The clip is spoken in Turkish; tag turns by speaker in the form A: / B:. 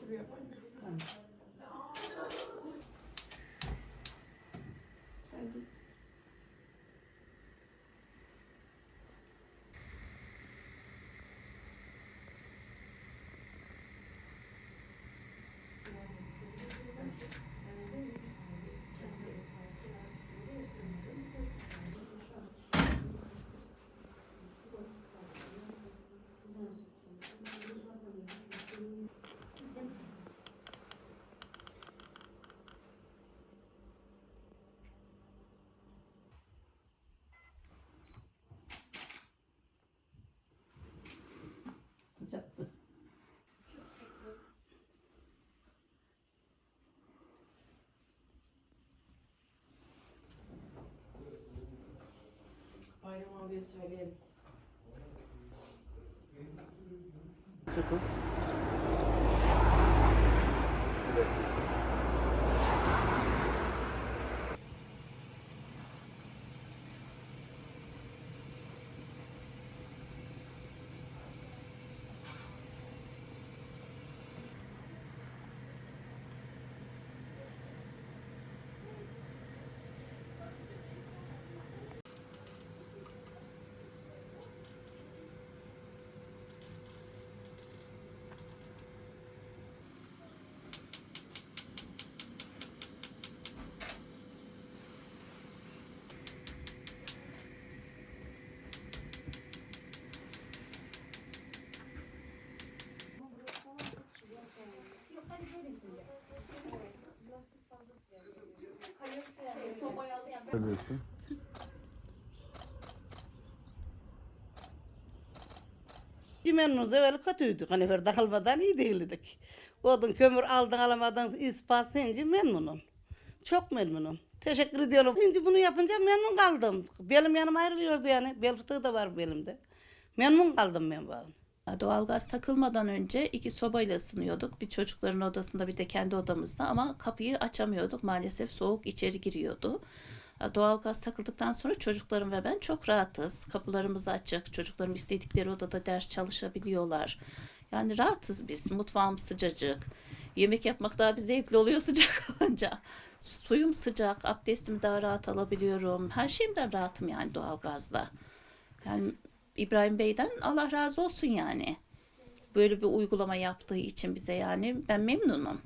A: Gibi yapalım.
B: Tamam.
A: Abiye söyleyelim.
C: Çıkın. Söylüyorsun.
B: Cimenimiz evvel kötüydük. Hani bir dağılmadan iyi değildik. Odun kömür aldın alamadın ispat sence memnunum. Çok memnunum. Teşekkür ediyorum. Şimdi bunu yapınca memnun kaldım. Belim yanıma ayrılıyordu yani. Bel fıtığı da var belimde. Memnun kaldım ben bu.
D: Doğalgaz takılmadan önce iki sobayla ısınıyorduk. Bir çocukların odasında bir de kendi odamızda ama kapıyı açamıyorduk. Maalesef soğuk içeri giriyordu. Doğalgaz takıldıktan sonra çocuklarım ve ben çok rahatız. Kapılarımız açık. Çocuklarım istedikleri odada ders çalışabiliyorlar. Yani rahatız biz. Mutfağım sıcacık. Yemek yapmak daha bir zevkli oluyor sıcak olunca. Suyum sıcak. Abdestimi daha rahat alabiliyorum. Her şeyimden rahatım yani doğalgazda. Yani İbrahim Bey'den Allah razı olsun yani. Böyle bir uygulama yaptığı için bize yani ben memnunum.